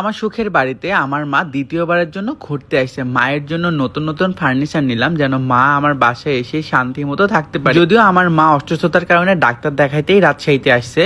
আমার সুখের বাড়িতে আমার মা দ্বিতীয়বারের জন্য ঘুরতে আসছে। মায়ের জন্য নতুন নতুন ফার্নিচার নিলাম যেন মা আমার বাসায় এসে শান্তি মতো থাকতে পারে। যদিও আমার মা অসুস্থতার কারণে ডাক্তার দেখাইতেই রাজশাহীতে আসছে।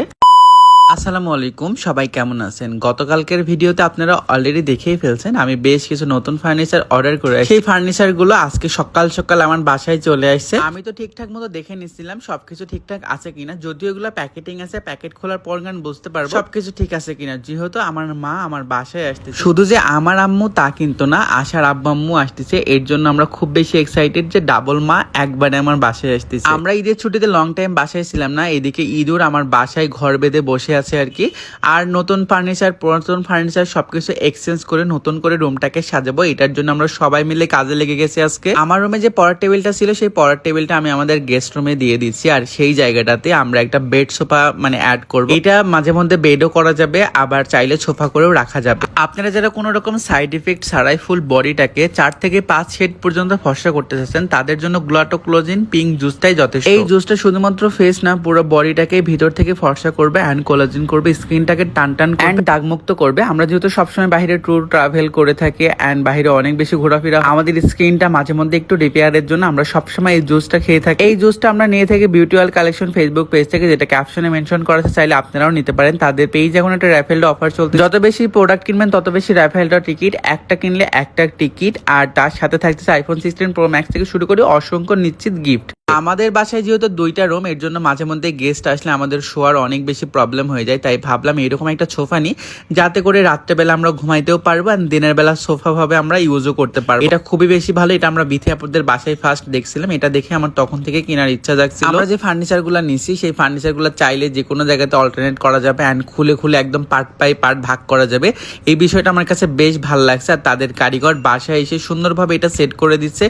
আসসালামু আলাইকুম, সবাই কেমন আছেন? গতকালকের ভিডিওতে আপনারা অলরেডি দেখেই ফেলছেন, আমি বেশ কিছু নতুন ফার্নিচার অর্ডার করে। সেই ফার্নিচারগুলো আজকে সকাল সকাল আমার বাসায় চলে আসছে। আমি তো ঠিকঠাক মতো দেখে নিচ্ছিলাম সবকিছু ঠিকঠাক আছে কিনা। যদিও এগুলো প্যাকেটিং আছে প্যাকেট খোলার পর গান বুঝতে পারব। সবকিছু ঠিক আছে কিনা, যেহেতু আমার মা আমার বাসায় আসতেছে। শুধু যে আমার আম্মু তা কিন্তু না, আশার আব্বা আম্মু আসতেছে। এর জন্য আমরা খুব বেশি এক্সাইটেড যে ডাবল মা একবারে আমার বাসায় আসতেছে। আমরা ঈদের ছুটিতে লং টাইম বাসায় ছিলাম না, এদিকে ঈদুর আমার বাসায় ঘর বেঁধে বসে আছে আর কি। আর নতুন ফার্নিচার পুরাতন ফার্নিচার সবকিছু এক্সচেঞ্জ করে নতুন করে রুমটাকে সাজাবো, এটার জন্য আমরা সবাই মিলে কাজে লেগে গেছি আজকে। আমার রুমে যে পড়ার টেবিলটা ছিল, সেই পড়ার টেবিলটা আমি আমাদের গেস্ট রুমে দিয়ে দিচ্ছি, আর সেই জায়গাটাতে আমরা একটা বেড সোফা মানে অ্যাড করব। এটা মাঝে মধ্যে বেডও করা যাবে, আবার চাইলে সোফা করেও রাখা যাবে। আপনারা যারা কোনো রকম সাইড ইফেক্ট ছাড়াই ফুল বডিটাকে চার থেকে পাঁচ শেড পর্যন্ত ফর্সা করতে চাচ্ছেন, তাদের জন্য গ্লাটো ক্লোজিন পিঙ্ক জুসটাই যথেষ্ট। এই জুসটা শুধুমাত্র ফেস না, পুরো বডিটাকে ভিতর থেকে ফর্সা করবে অ্যান্ড কোলাজিন করবে, স্কিনটাকে টান টান অ্যান্ড দাগমুক্ত করবে। আমরা যেহেতু সবসময় বাইরে ট্যুর ট্রাভেল করে থাকি অ্যান্ড বাইরে অনেক বেশি ঘোরাফেরা আমাদের স্কিনটা মাঝে মধ্যে একটু রিপেয়ারের জন্য আমরা সবসময় এই জুসটা খেয়ে থাকি। এই জুসটা আমরা নিয়ে থাকি beauty oil collection Facebook page থেকে, যেটা ক্যাপশনে মেনশন করা আছে, চাইলে আপনারাও নিতে পারেন। তাদের পেজ এখন একটা র্যাফেলড অফার চলছে। যত বেশি প্রোডাক্ট কিনবেন, তত বেশি র্যাফেলটা টিকিট একটা কিনলে একটা টিকিট আর তার সাথে থাকতেছে আইফোন সিক্সটিন প্রো ম্যাক্স থেকে শুরু করে অসংখ্য নিশ্চিত গিফট আমাদের বাসায় যেহেতু দুইটা রুম এর জন্য মাঝে মধ্যে গেস্ট আসলে আমাদের শোয়ার অনেক বেশি প্রবলেম হয়ে যায়, তাই ভাবলাম এরকম একটা সোফা নিই যাতে করে রাত্রেবেলা আমরা ঘুমাইতেও পারব আর দিনের বেলা সোফা ভাবে আমরা ইউজও করতে পারব। এটা খুবই বেশি ভালো, এটা আমরা বিথি বাসায় ফার্স্ট দেখছিলাম, এটা দেখে আমার তখন থেকে কেনার ইচ্ছা জাগছিল। আমরা যে ফার্নিচারগুলো নিছি, সেই ফার্নিচারগুলো চাইলে যে কোনো জায়গাতে অল্টারনেট করা যাবে অ্যান্ড খুলে খুলে একদম পার্ট বাই পার্ট ভাগ করা যাবে। এই বিষয়টা আমার কাছে বেশ ভালো লাগছে আর তাদের কারিগর বাসায় এসে সুন্দরভাবে এটা সেট করে দিচ্ছে।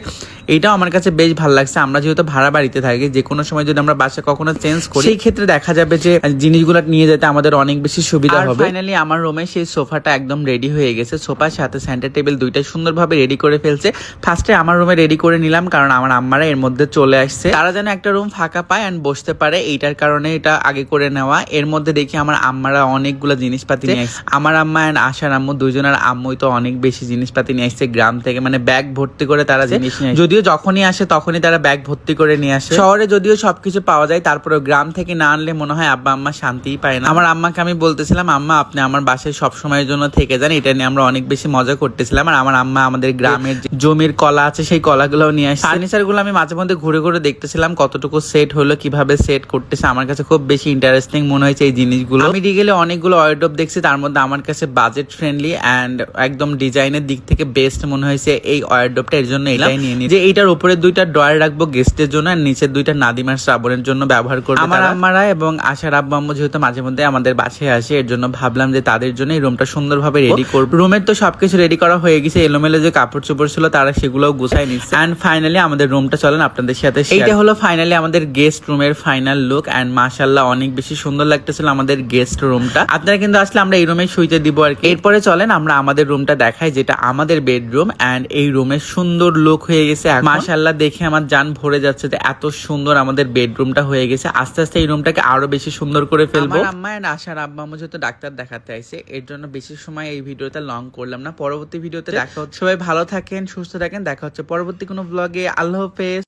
এটাও আমার কাছে বেশ ভালো লাগছে। আমরা যেহেতু ভাড়া বাড়িতে থাকি যে কোনো সময় যদি আমরা বাসা কখনো চেঞ্জ করি সেই ক্ষেত্রে দেখা যাবে যে জিনিসগুলো নিয়ে যেতে আমাদের অনেক বেশি সুবিধা হবে। ফাইনালি আমার রুমে সেই সোফাটা একদম রেডি হয়ে গেছে। সোফার সাথে সেন্টার টেবিল দুইটাই সুন্দরভাবে রেডি করে ফেলছে। ফার্স্টে আমার রুমে রেডি করে নিলাম কারণ আমার আম্মারা এর মধ্যে চলে আসছে। তারা যেন একটা রুম ফাঁকা পায় অ্যান্ড বসতে পারে এইটার কারণে এটা আগে করে নেওয়া। এর মধ্যে দেখি আমার আম্মারা অনেকগুলো জিনিসপাতি নিয়ে আসছে। আমার আম্মা অ্যান্ড আশার আম্মু দুজনের আম্মুই তো অনেক বেশি জিনিসপাতি নিয়ে আসছে। গ্রাম থেকে মানে ব্যাগ ভর্তি করে তারা জিনিস নিয়ে যদিও যখনই আসে তখনই তারা ব্যাগ ভর্তি করে নিয়ে আসে। শহরে যদিও সবকিছু পাওয়া যায় তারপরে গ্রাম থেকে না আনলে মনে হয় আব্বা আম্মা শান্তিই পায় না। আমার আম্মাকে আমি বলতেছিলাম আম্মা আপনি আমার বাসায় সব সময়ের জন্য থেকে যান এটা নিয়ে আমরা অনেক বেশি মজা করতেছিলাম। আর আমার আম্মা আমাদের গ্রামের জমির কলা আছে সেই কলাগুলো নিয়ে আসে ফার্নিচারগুলো আমি মাঝে মধ্যে ঘুরে ঘুরে দেখতেছিলাম কতটুকু সেট হলো কীভাবে সেট করতেছে। আমার কাছে খুব বেশি ইন্টারেস্টিং মনে হয়েছে এই জিনিসগুলো। আমি গেলে অনেকগুলো ওয়ার্ডরোব দেখছি তার মধ্যে আমার কাছে বাজেট ফ্রেন্ডলি অ্যান্ড একদম ডিজাইনের দিক থেকে বেস্ট মনে হয়েছে এই ওয়ার্ডরোবটা এর জন্য এটাই নিয়ে নিই যে এইটার উপরে দুইটা ড্রয়ার রাখব গেস্টের জন্য আর নিচের দুইটা নাদিমার শ্রাবণের জন্য ব্যবহার করব আমার আম্মারা এবং আশার আব্বা আম্মু যেহেতু মাঝে মধ্যে আমাদের বাসায় আসে এর জন্য ভাবলাম যে তাদের জন্য এই রুমটা সুন্দরভাবে রেডি করব। রুমের তো সবকিছু রেডি করা হয়ে গেছে এলোমেলো যে কাপড় চোপড় ছিল তারা সেগুলোও গুছাই নিচ্ছে। অ্যান্ড ফাইনালি আমাদের রুমটা চলেন আপনাদের সাথে এইটা হলো ফাইনালি আমাদের গেস্ট রুমের ফাইনাল লুক অ্যান্ড মাশাল্লাহ অনেক বেশি সুন্দর লাগতেছিল আমাদের গেস্ট রুমটা আপনারা কিন্তু আসলে আমরা এই রুমে শুইতে দিব আর কি। এরপরে চলেন আমরা আমাদের রুমটা দেখাই যেটা আমাদের বেডরুম অ্যান্ড এই রুমের সুন্দর লুক হয়ে গেছে মাশাল্লাহ দেখে আমার যান ভরে যাচ্ছে যে এত সুন্দর আমাদের বেডরুমটা হয়ে গেছে। আস্তে আস্তে এই রুমটাকে আরও বেশি সুন্দর করে ফেলব। আমার আম্মা এন্ড আশার আব্বা আম্মু যেহেতু ডাক্তার দেখাতে আইছে এর জন্য বেশি সময় এই ভিডিওতে লং করলাম না। পরবর্তী ভিডিওতে দেখা হচ্ছে। সবাই ভালো থাকেন সুস্থ থাকেন। দেখা হচ্ছে পরবর্তী কোনো ব্লগে আল্লাহ হাফেজ।